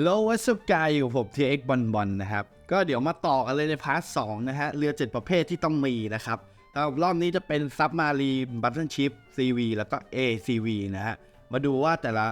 แล้ววัสกายอยู่ผมทีเอ็กบอลบอลนะครับ ก็เดี๋ยวมาต่อกันเลยในพาร์ท2นะฮะ เรือ 7 ประเภทที่ต้องมีนะครับสำหรับรอบนี้จะเป็นซับมารีบัตเทิลชิพ CV แล้วก็ ACV นะฮะ มาดูว่าแต่ละ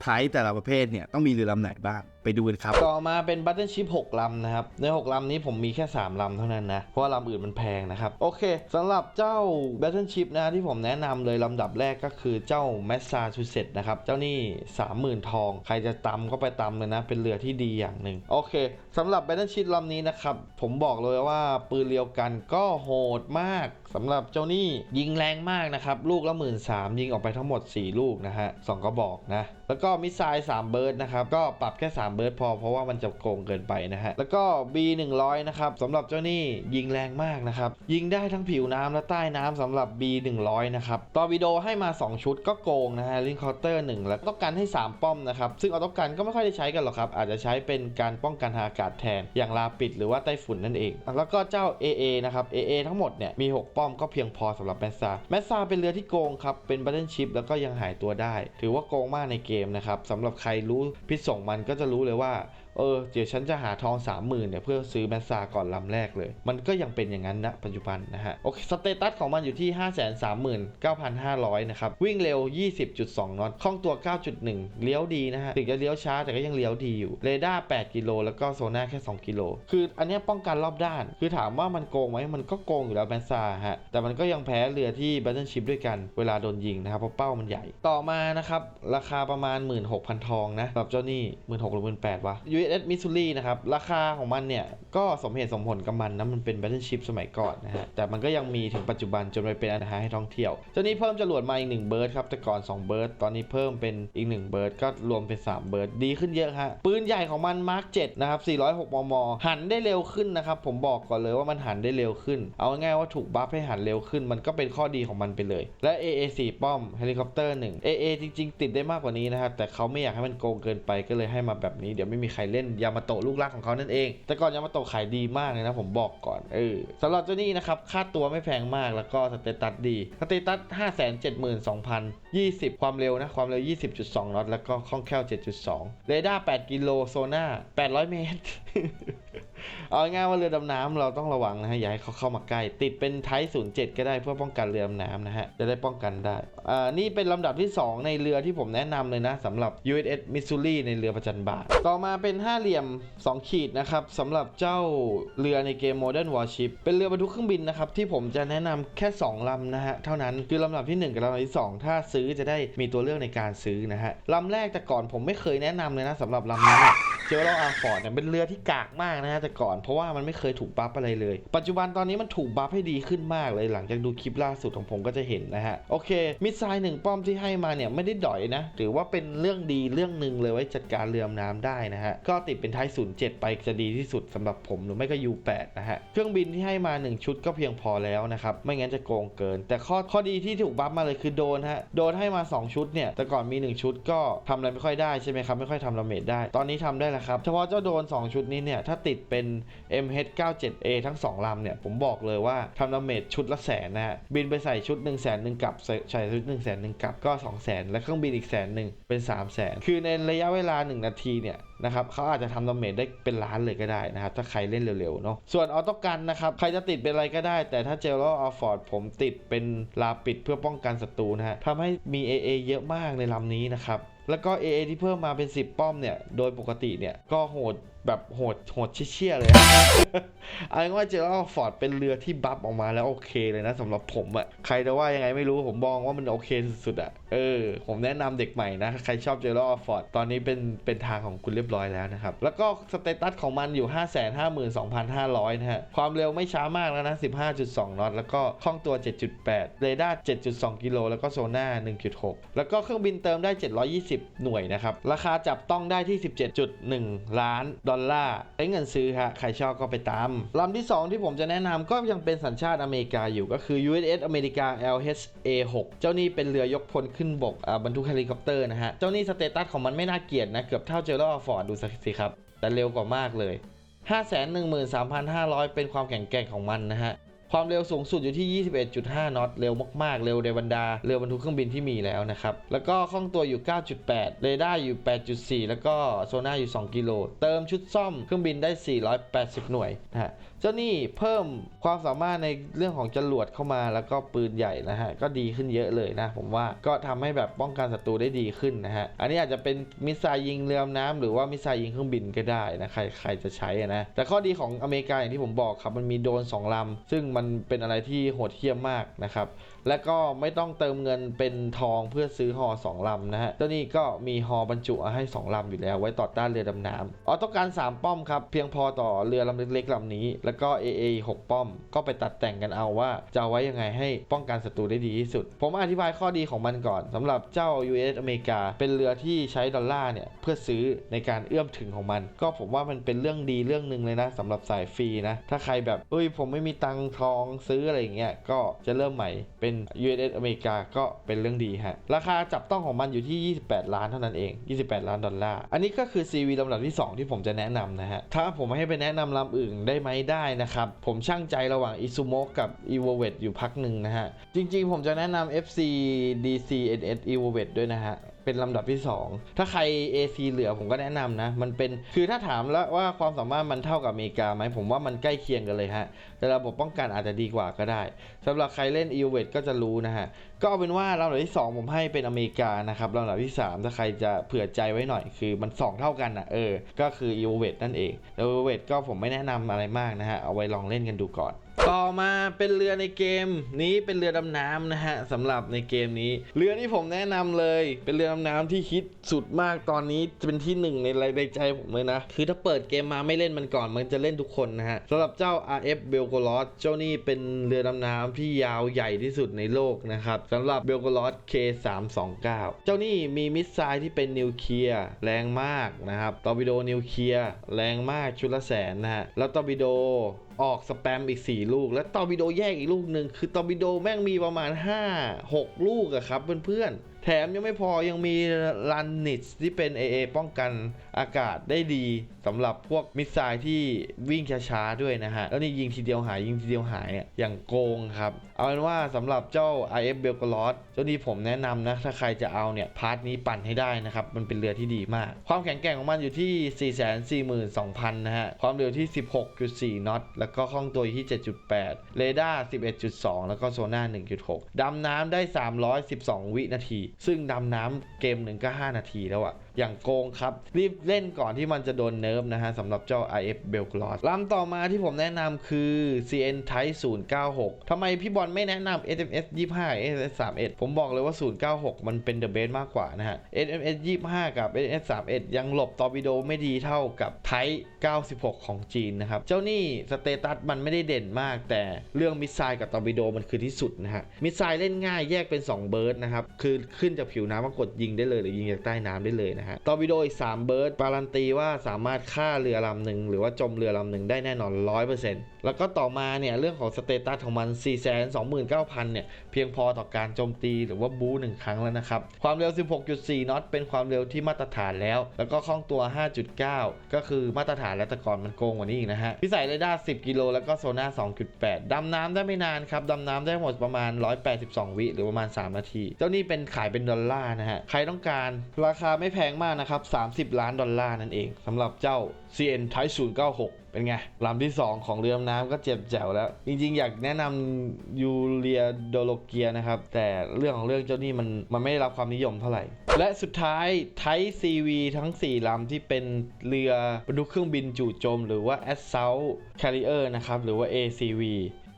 ไทป์แต่ละประเภทเนี่ยต้องมีเรือลำไหนบ้าง ไปดูกันครับ ต่อมาเป็นบัตเทิลชิพ6ลำนะครับ ใน 6ลำนี้ผมมีแค่ 3ลำเท่านั้นนะ เพราะว่าลำอื่นมันแพงนะครับ โอเคสำหรับเจ้า Battle Ship นะที่ผมแนะนำเลยลำดับแรกก็คือเจ้า Massachusetts นะครับ เจ้านี่ 30,000 ทอง ใครจะตำก็ไปตำเลยนะ เป็นเรือที่ดีอย่างหนึ่งโอเคสำหรับ Battle Ship ลำนี้นะครับผมบอกเลยว่าปืนเรียวกันก็โหดมากสำหรับเจ้านี่ยิงแรงมากนะครับลูกละหมื่นสามยิงออกไปทั้งหมด 4 ลูกนะฮะสองกระบอกนะแล้วก็มิสไซล์3เบิร์ดนะครับก็ปรับแค่3เบิร์ดพอเพราะว่ามันจะโกงเกินไปนะฮะ แล้วก็ B 1 0 0 นะครับสำหรับเจ้านี่ยิงแรงมากนะครับ ยิงได้ทั้งผิวน้ำและใต้น้ำสำหรับ B 1 0 0 นะครับตอร์ปิโดให้มา 2 ชุดก็โกงนะฮะลิงคอร์เตอร์1แล้วต้องการให้ 3 ป้อมนะครับ ซึ่งออโต้กันก็ไม่ค่อยได้ใช้กันหรอกครับ อาจจะใช้เป็นการป้องกันทางอากาศแทน อย่างลาปิดหรือว่าไต้ฝุ่นนั่นเอง แล้วก็เจ้า AA นะครับ AA ทั้งหมดเนี่ยมี 6 ป้อมก็เพียงพอสำหรับแมสซาแมสซาเป็นเรือที่โกงครับเป็นบัตเทิลชิพแล้วก็ยังหายตัวได้ ถือว่าโกงมากในเกมนะครับสำหรับใครรู้พิษส่งมันก็จะรูู้้เลยว่า เออเดี๋ยวฉันจะหาทอง30,000เนี่ยเพื่อซื้อแมสซาก่อนลำแรกเลย มันก็ยังเป็นอย่างนั้นนะปัจจุบันนะฮะ โอเค สเตตัสของมันอยู่ที่ 539,500 นะครับ วิ่งเร็ว 20.2 นอตคล่องตัว 9.1 เลี้ยวดีนะฮะ ถึงจะเลี้ยวช้าแต่ก็ยังเลี้ยวดีอยู่ เรดาร์ 8 กิโล แล้วก็โซน่าแค่ 2 กิโล คืออันนี้ป้องกันรอบด้าน คือถามว่ามันโกงไหมมันก็โกงอยู่แล้วแมสซาฮะ แต่มันก็ยังแพ้เรือที่บัตเทิลชิพด้วยกัน เวลาโดนยิงนะครับ เพราะเป้ามันใหญ่ ต่อมานะครับ ราคาประมาณ 16,000 ทองนะสำหรับเจ้านี่16,000หรือ18,000วะ USS Missouri นะครับ ราคาของมันเนี่ยก็สมเหตุสมผลกับมันนะ มันเป็น Battleship สมัยก่อนนะฮะ แต่มันก็ยังมีถึงปัจจุบันจนไปเป็นอาหารให้ท่องเที่ยวเจ้านี้เพิ่มจรวดมาอีก1เบิร์ดครับ แต่ก่อน 2 เบิร์ด ตอนนี้เพิ่มเป็นอีก 1 เบิร์ด ก็รวมเป็น 3 เบิร์ด ดีขึ้นเยอะฮะ ปืนใหญ่ของมัน Mark 7นะครับ 406 มม หันได้เร็วขึ้นนะครับ ผมบอกก่อนเลยว่ามันหันได้เร็วขึ้น เอาง่ายว่าถูกบัฟให้หันเร็วขึ้น มันก็เป็นข้อดีของมันไปเลย และ AA 4ป้อมเฮลิคอปเตอร์1 AA จริง ๆ ติดได้มากกว่านี้นะครับแต่เขาไม่อยากให้มันโกงเกินไปก็เลยให้มาแบบนี้เดี๋ยวไม่มีใครเล่นยามาโตะลูกรักของเขานั่นเอง แต่ก่อนยามาโตะขายดีมากเลยนะผมบอกก่อนเออสำหรับเจ้านี้นะครับค่าตัวไม่แพงมากแล้วก็สเตตัสดีสเตตัส572,020 ความเร็วนะความเร็ว 20.2น็อตแล้วก็คล่องแคล่ว 7.2 เรดาร์8กิโลโซน่า800 เมตร เอาง่ายว่าเรือดำน้ำเราต้องระวังนะฮะอย่าให้เขาเข้ามาใกล้ติดเป็นไทป์07ก็ได้เพื่อป้องกันเรือดำน้ำนะฮะจะได้ป้องกันได้อ่านี่เป็นลำดับที่ 2 ในเรือที่ผมแนะนำเลยนะสำหรับ USS Missouri ในเรือประจันบาทต่อมาเป็นห้าเหลี่ยม 2 ขีดนะครับสำหรับเจ้าเรือในเกม Modern Warship เป็นเรือบรรทุกเครื่องบินนะครับที่ผมจะแนะนำแค่ 2ลำนะฮะเท่านั้นคือลำดับที่ 1 กับลำดับที่ 2 ถ้าซื้อจะได้มีตัวเลือกในการซื้อนะฮะลำแรกแต่ก่อนผมไม่เคยแนะนำเลยนะสำหรับลำนี้ จอร์อาร์ฟอร์ดเนี่ยเป็นเรือที่กากมากนะฮะแต่ก่อนเพราะว่ามันไม่เคยถูกบัฟอะไรเลย ปัจจุบันตอนนี้มันถูกบัฟให้ดีขึ้นมากเลยหลังจากดูคลิปล่าสุดของผมก็จะเห็นนะฮะ โอเค มิสไซล์หนึ่งป้อมที่ให้มาเนี่ยไม่ได้ดอยนะถือว่าเป็นเรื่องดีเรื่องหนึ่งเลยไว้จัดการเรือดำน้ำได้นะฮะ ก็ติดเป็นไทป์07ไปจะดีที่สุดสำหรับผมหรือไม่ก็ U8 นะฮะ เครื่องบินที่ให้มา 1 ชุดก็เพียงพอแล้วนะครับไม่งั้นจะโกงเกิน แต่ข้อข้อดีที่ถูกบัฟมาเลยคือโดนฮะโดนให้มา 2 ชุดเนี่ยแต่ก่อนมี 1 ชุดก็ทำอะไรไม่ค่อยได้ใช่ไหมครับไม่ค่อยทำดาเมจได้ ตอนนี้ทำได้แล้วครับ เฉพาะเจ้าโดน 2 ชุดนี้เนี่ย ถ้าติดเป็น MH97A ทั้ง 2 ลำเนี่ย ผมบอกเลยว่าทำดาเมจชุดละแสนนะฮะ บินไปใส่ชุด1นึ่งแสนหนึ่งกับ ใส่ชุด1นึ่งแสนหนึ่งกับก็ 2 0 0แสนและเครื่องบินอีกแสนหนึ่งเป็น 3 0 0แสนคือในระยะเวลา 1 นาทีเนี่ยนะครับเขาอาจจะทำดาเมจได้เป็นล้านเลยก็ได้นะครับ ถ้าใครเล่นเร็วๆเนาะส่วนออโต้กันนะครับใครจะติดเป็นอะไรก็ได้ แต่ถ้าเจลล์อัลฟอร์ดผมติดเป็นลาปิดเพื่อป้องกันศัตรูนะฮะทำให้มี AA เยอะมากในลำนี้นะครับ แล้วก็ AA ที่เพิ่มมาเป็น 10 ป้อมเนี่ย โดยปกติเนี่ย ก็โหดแบบโหดโหดเชี่ยเลยเอาเป็นว่าเจอร์ฟอร์ดเป็นเรือที่บัฟออกมาแล้วโอเคเลยนะสำหรับผมอะใครจะว่ายังไงไม่รู้ผมมองว่ามันโอเคสุดๆอะเออ ผมแนะนำเด็กใหม่นะ ใครชอบเจอร์ฟอร์ดตอนนี้เป็นเป็นทางของคุณเรียบร้อยแล้วนะครับ แล้วก็สเตตัสของมันอยู่ 5 5 2 5 0 0 นะฮะ ความเร็วไม่ช้ามากแล้วนะ 15.2 นอตแล้วก็คล่องตัว 7.8 เรดาร์ 7.2 กิโลแล้วก็โซน่า 1.6 แล้วก็เครื่องบินเติมได้ 720 หน่วยนะครับราคาจับต้องได้ที่ 17.1 ล้านดอลลาร์ใช้เงินซื้อฮะใครชอบก็ไปตามลำที่ 2 ที่ผมจะแนะนำก็ยังเป็นสัญชาติอเมริกาอยู่ก็คือ USS อเมริกา LHA 6เจ้านี้เป็นเรือยกพลขึ้นบกบรรทุกเฮลิคอปเตอร์นะฮะ เจ้านี้สเตตัสของมันไม่น่าเกลียดนะ เกือบเท่าเจอร์ฟอร์ดดูสิครับ แต่เร็วกว่ามากเลย 513,500 เป็นความแข็งแกร่งของมันนะฮะ ความเร็วสูงสุดอยู่ที่ 21.5 นอต เร็วมาก ๆ เร็วในบรรดาเรือบรรทุกเครื่องบินที่มีแล้วนะครับ แล้วก็คล่องตัวอยู่ 9.8 เรดาร์อยู่ 8.4 แล้วก็โซน่าอยู่ 2 กิโล เติมชุดซ่อมเครื่องบินได้ 480 หน่วยนะฮะ เจ้านี่เพิ่มความสามารถในเรื่องของจรวดเข้ามาแล้วก็ปืนใหญ่นะฮะ ก็ดีขึ้นเยอะเลยนะ ผมว่าก็ทำให้แบบป้องกันศัตรูได้ดีขึ้นนะฮะ อันนี้อาจจะเป็นมิสไซล์ยิงเรือดำน้ำหรือว่ามิสไซล์ยิงเครื่องบินก็ได้นะ ใครใครจะใช้นะ แต่ข้อดีของอเมริกาอย่างที่ผมบอกครับมันมีโดนสองลำซึ่งมันเป็นอะไรที่โหดเหี้ยมมากนะครับ และก็ไม่ต้องเติมเงินเป็นทองเพื่อซื้อฮอสองลำนะฮะเจ้านี่ก็มีฮอบรรจุให้2ลำอยู่แล้ว ไว้ต่อต้านเรือดำน้ำอ๋อต้องการ 3 ป้อมครับ เพียงพอต่อเรือลำเล็กๆลำนี้ แล้วก็ AA 6 ป้อม ก็ไปตัดแต่งกันเอาว่า จะเอาไว้ยังไงให้ป้องกันศัตรูได้ดีที่สุด ผมอธิบายข้อดีของมันก่อนสำหรับเจ้า US อเมริกา เป็นเรือที่ใช้ดอลลาร์เนี่ยเพื่อซื้อในการเอื้อมถึงของมัน ก็ผมว่ามันเป็นเรื่องดีเรื่องหนึ่งเลยนะสำหรับสายฟรีนะถ้าใครแบบเอ้ยผมไม่มีตังทองซื้ออะไรอย่างเงี้ยก็จะเริ่มใหม่เป็น US อเมริกาก็เป็นเรื่องดีฮะ ราคาจับต้องของมันอยู่ที่ 28 ล้านเท่านั้นเอง 28 ล้านดอลลาร์ อันนี้ก็คือ CV ลำดับที่ 2 ที่ผมจะแนะนำนะฮะ ถ้าผมให้ไปแนะนำลำอื่นได้ไหมได้นะครับ ผมช่างใจระหว่าง i s u m o กับ e v o v e t อยู่พักหนึ่งนะฮะ จริงๆ ผมจะแนะนำ FC DC NS e v o v e t ด้วยนะฮะ เป็นลำดับที่ 2 ถ้าใคร AC เหลือผมก็แนะนำนะ มันเป็นคือถ้าถามแล้วว่าความสามารถมันเท่ากับอเมริกาไหมผมว่ามันใกล้เคียงกันเลยฮะ แต่ระบบป้องกันอาจจะดีกว่าก็ได้สำหรับใครเล่น e v o v e t ก็จะรู้นะฮะ ก็เอาเป็นว่าลำดับที่ 2 ผมให้เป็นอเมริกานะครับลำดับที่ 3 ถ้าใครจะเผื่อใจไว้หน่อยคือมัน 2 เท่ากันอะเออ ก็คือ e v o v e t นั่นเองแล้ว e v o v e t ก็ผมไม่แนะนำอะไรมากนะฮะเอาไว้ลองเล่นกันดูก่อนต่อมาเป็นเรือในเกมนี้เป็นเรือดำน้ำนะฮะสำหรับในเกมนี้ เรือที่ผมแนะนำเลย เป็นเรือดำน้ำที่ฮิตสุดมากตอนนี้เป็นที่หนึ่งในในใจผมเลยนะ คือถ้าเปิดเกมมาไม่เล่นมันก่อนมันจะเล่นทุกคนนะฮะสำหรับเจ้า RF b e l g o r o d เจ้านี่เป็นเรือดำน้ำที่ยาวใหญ่ที่สุดในโลกนะครับสำหรับ b e l g o r o d K329 เจ้านี่มีมิสไซล์ที่เป็นนิวเคลียร์แรงมากนะครับตอร์ปิโดนิวเคลียร์แรงมากชุดละแสนนะฮะแล้วตอร์ปิโดออกสแปมอีก 4 ลูก แล้วตอร์ปิโดแยกอีกลูกหนึ่งคือตอร์ปิโดแม่งมีประมาณ 5 6 ลูกอะครับเพื่อนๆ แถมยังไม่พอยังมีลันนิตที่เป็น AA ป้องกันอากาศได้ดีสำหรับพวกมิสไซล์ที่วิ่งช้าๆด้วยนะฮะ แล้วนี่ยิงทีเดียวหายยิงทีเดียวหายอะอย่างโกงครับ เอาเป็นว่าสำหรับเจ้า IF b e l g o r o d เจ้านี้ผมแนะนำนะ ถ้าใครจะเอาเนี่ย พาร์ทนี้ปั่นให้ได้นะครับ มันเป็นเรือที่ดีมาก ความแข็งแกร่งของมันอยู่ที่ 442,000 นะฮะ ความเร็วที่ 16.4 นอต แล้วก็คล่องตัวอยู่ที่ 7.8 เรดาร์ 11.2 แล้วก็โซน่า 1.6 ดำน้ำได้ 312 วินาที ซึ่งดำน้ำเกมหนึ่งก็ 5 นาทีแล้วอะอย่างโกงครับ รีบเล่นก่อนที่มันจะโดนเนิร์ฟนะฮะสำหรับเจ้า IF b e l g r o d ลำต่อมาที่ผมแนะนำคือ CN Type 096ทำไมพี่บอลไม่แนะนำ SMS 25 SMS 31ผมบอกเลยว่า 096 มันเป็น the best มากกว่านะฮะ SMS 25 กับ SMS 31 ยังหลบตอร์ปิโดไม่ดีเท่ากับ Type 96 ของจีนนะครับ เจ้านี่สเตตัสมันไม่ได้เด่นมาก แต่เรื่องมิสไซล์กับตอร์ปิโดมันคือที่สุดนะฮะ มิสไซล์เล่นง่ายแยกเป็น 2 เบิร์ดนะครับ คือขึ้นจากผิวน้ำมากดยิงได้เลยหรือยิงจากใต้น้ำได้เลยนะฮะตอร์ปิโดอีก3เบิร์ดการันตีว่าสามารถฆ่าเรือลำหนึ่งหรือว่าจมเรือลำหนึ่งได้แน่นอน 100%แล้วก็ต่อมาเนี่ยเรื่องของสเตตัสของมัน 429,000 เนี่ย เพียงพอต่อการโจมตีหรือว่าบู๊หนึ่งครั้งแล้วนะครับ ความเร็ว 16.4น็อตเป็นความเร็วที่มาตรฐานแล้ว แล้วก็คล่องตัว 5.9 ก็คือมาตรฐานแล้วแต่ก่อนมันโกงกว่านี้อีกนะฮะพิสัยเรดาร์10 กิโลแล้วก็โซน่า2.8 ดำน้ำได้ไม่นานครับดำน้ำได้หมดประมาณ 182 วิหรือประมาณ 3 นาที เจ้านี่เป็นขายเป็นดอลลาร์นะฮะใครต้องการราคาไม่แพงมากนะครับ 30 ล้านดอลลาร์นั่นเองสำหรับเจ้า CN Type 096เป็นไงลำที่ 2 ของเรือดำน้ำก็เจ็บแจ๋วแล้ว จริงๆ อยากแนะนำยูเรียโดโลเกียนะครับ แต่เรื่องของเรื่องเจ้านี่มันมันไม่ได้รับความนิยมเท่าไหร่ และสุดท้ายไท CV ทั้ง 4ลำที่เป็นเรือบรรทุกเครื่องบินจู่โจม หรือว่า Assault Carrier นะครับ หรือว่า ACV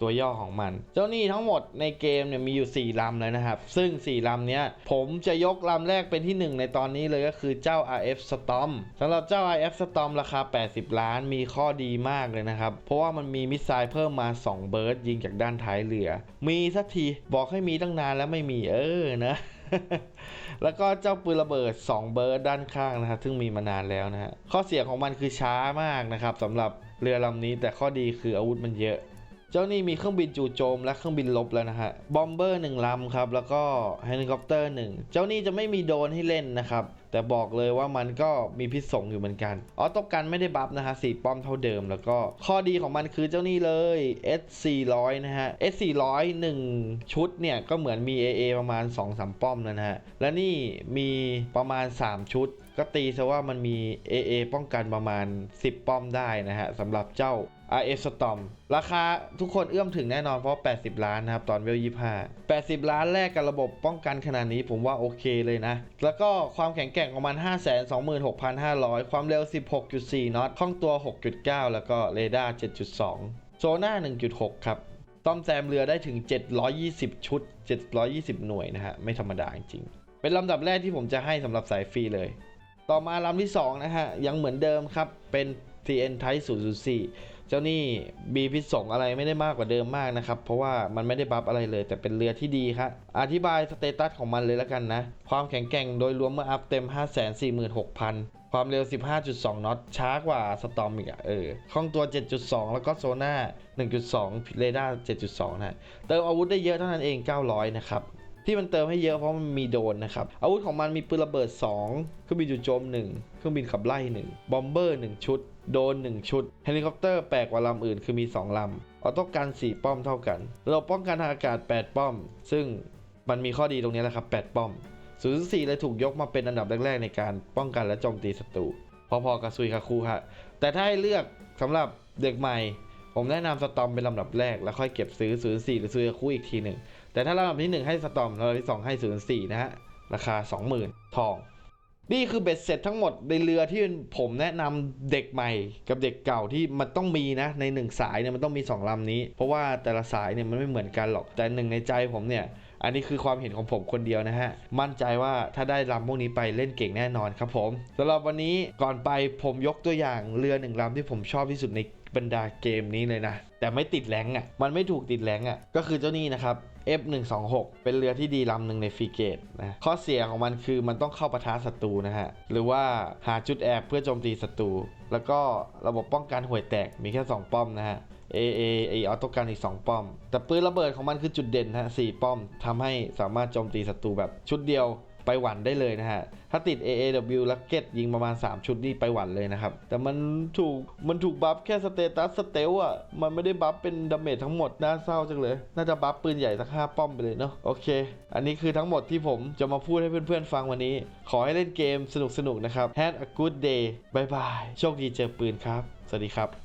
ตัวย่อของมัน เจ้าหนี่ทั้งหมดในเกมเนี่ยมีอยู่ 4ลำเลยนะครับ ซึ่ง 4ลำเนี้ยผมจะยกลำแรกเป็นที่ 1 ในตอนนี้เลยก็คือเจ้า RF Storm สำหรับเจ้า RF Storm ราคา 80 ล้านมีข้อดีมากเลยนะครับ เพราะว่ามันมีมิสไซล์เพิ่มมา 2 เบิร์ดยิงจากด้านท้ายเรือ มีสักทีบอกให้มีตั้งนานแล้วไม่มีเออนะแล้วก็เจ้าปืนระเบิด 2 เบิร์ดด้านข้างนะครับซึ่งมีมานานแล้วนะฮะข้อเสียของมันคือช้ามากนะครับสำหรับเรือลำนี้แต่ข้อดีคืออาวุธมันเยอะ เจ้านี่มีเครื่องบินจู่โจมและเครื่องบินลบแล้วนะฮะบอมเบอร์หนึ่งลำครับ แล้วก็เฮลิคอปเตอร์หนึ่งเจ้านี่จะไม่มีโดนให้เล่นนะครับ แต่บอกเลยว่ามันก็มีพิษสงอยู่เหมือนกันออโต้กันไม่ได้บัฟนะฮะสี่ป้อมเท่าเดิม แล้วก็ข้อดีของมันคือเจ้านี่เลย S 400นะฮะ S 400 1ชุดเนี่ยก็เหมือนมี AA ประมาณ 2-3 ป้อมนะฮะและนี่มีประมาณ 3 ชุดก็ตีซะว่ามันมี AA ป้องกันประมาณ 10 ป้อมได้นะฮะสำหรับเจ้า RF Storm ราคาทุกคนเอื้อมถึงแน่นอนเพราะ 80 ล้านนะครับ ตอนเวล25 80 ล้านแรกกับระบบป้องกันขนาดนี้ผมว่าโอเคเลยนะ แล้วก็ความแข็งแกร่งของมัน 526,500 ความเร็ว 16.4 นอตคล่องตัว 6.9 แล้วก็เรดาร์ 7.2 โซน่า 1.6 ครับต้อมแซมเรือได้ถึง 720 ชุด 720 หน่วยนะฮะ ไม่ธรรมดาจริง เป็นลำดับแรกที่ผมจะให้สำหรับสายฟรีเลย ต่อมาลำที่ 2 นะฮะ ยังเหมือนเดิมครับ เป็น TN Type 004 เจ้านี่บีพิษสงอะไรไม่ได้มากกว่าเดิมมากนะครับ เพราะว่ามันไม่ได้บัฟอะไรเลย แต่เป็นเรือที่ดีครับอธิบายสเตตัสของมันเลยแล้วกันนะ ความแข็งแกร่งโดยรวมเมื่ออัพเต็ม 546,000 ความเร็ว 15.2น็อตช้ากว่าสตอมอีกอะเออคล่องตัว 7.2 แล้วก็โซน่า1.2 เรดาร์ 7.2 นะ เติมอาวุธได้เยอะเท่านั้นเอง 900 นะครับ ที่มันเติมให้เยอะเพราะมันมีโดนนะครับอาวุธของมันมีปืนระเบิด 2 เครื่องบินจู่โจม 1 เครื่องบินขับไล่ 1 บอมเบอร์ 1 ชุด โดน 1 ชุด เฮลิคอปเตอร์แปลกกว่าลำอื่นคือมี 2 ลำออโต้กัน4ป้อมเท่ากัน เระบบป้องกันทางอากาศ 8 ป้อม ซึ่งมันมีข้อดีตรงนี้แหละครับ 8 ป้อม0.4เลยถูกยกมาเป็นอันดับแรกๆในการป้องกันและโจมตีศัตรูพอๆกับซุยคาคูฮะแต่ถ้าให้เลือกสำหรับเด็กใหม่ ผมแนะนำสตอมเป็นลำดับแรก แล้วค่อยเก็บซื้อ04หรือซุยคาคูอีกทีหนึ่ง แต่ถ้าลำดับที่ 1 ให้สตอมลำดับที่ 2 ให้04นสี่นะฮะ ราคา 20,000 ทอง นี่คือเบ็ดเสร็จทั้งหมดในเรือที่ผมแนะนำเด็กใหม่กับเด็กเก่าที่มันต้องมีนะ ในหนึ่งสายเนี่ยมันต้องมี 2ลำนี้ เพราะว่าแต่ละสายเนี่ยมันไม่เหมือนกันหรอก แต่หนึ่งในใจผมเนี่ย อันนี้คือความเห็นของผมคนเดียวนะฮะ มั่นใจว่าถ้าได้ลำพวกนี้ไปเล่นเก่งแน่นอนครับผมสำหรับวันนี้ก่อนไปผมยกตัวอย่างเรือหนึ่งลำที่ผมชอบที่สุดในบรรดาเกมนี้เลยนะ แต่ไม่ติดแรงอะ มันไม่ถูกติดแรงอะ ก็คือเจ้านี่นะครับ F126 เป็นเรือที่ดีลำหนึ่งในฟรีเกตนะข้อเสียของมันคือมันต้องเข้าปะทะศัตรูนะฮะ หรือว่าหาจุดแอบเพื่อโจมตีศัตรู แล้วก็ระบบป้องกันห่วยแตกมีแค่ 2 ป้อมนะฮะ A A ไอออโต้กันอีก 2 ป้อม แต่ปืนระเบิดของมันคือจุดเด่นนะฮะ 4 ป้อมทำให้สามารถโจมตีศัตรูแบบชุดเดียว ไปหวันได้เลยนะฮะ ถ้าติด AAW ลักเก็ตยิงประมาณ 3 ชุดนี่ไปหวันเลยนะครับ แต่มันถูกมันถูกบัฟแค่สเตตัสสเตลอะ มันไม่ได้บัฟเป็นดาเมจทั้งหมด น่าเศร้าจังเลย น่าจะบัฟปืนใหญ่สัก5ป้อมไปเลยเนาะ โอเค อันนี้คือทั้งหมดที่ผมจะมาพูดให้เพื่อนๆฟังวันนี้ ขอให้เล่นเกมสนุกๆนะครับ Have a good day บายบาย โชคดีเจอปืนครับ สวัสดีครับ